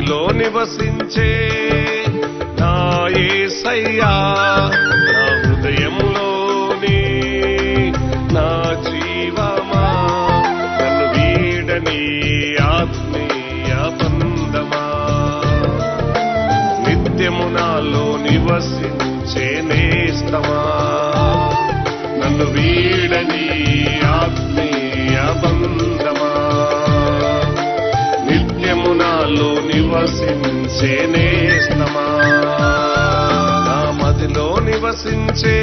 మదిలో నివసించే నా ఏసయ్యా నా హృదయంలోని నా జీవమా నన్ను వీడని ఆత్మీయ బంధమా. నిత్యము నాలో నివసించే నేస్తమా నన్ను వీడని ఆత్మ నాలో నివసించే నేస్తమా నా మదిలో నివసించే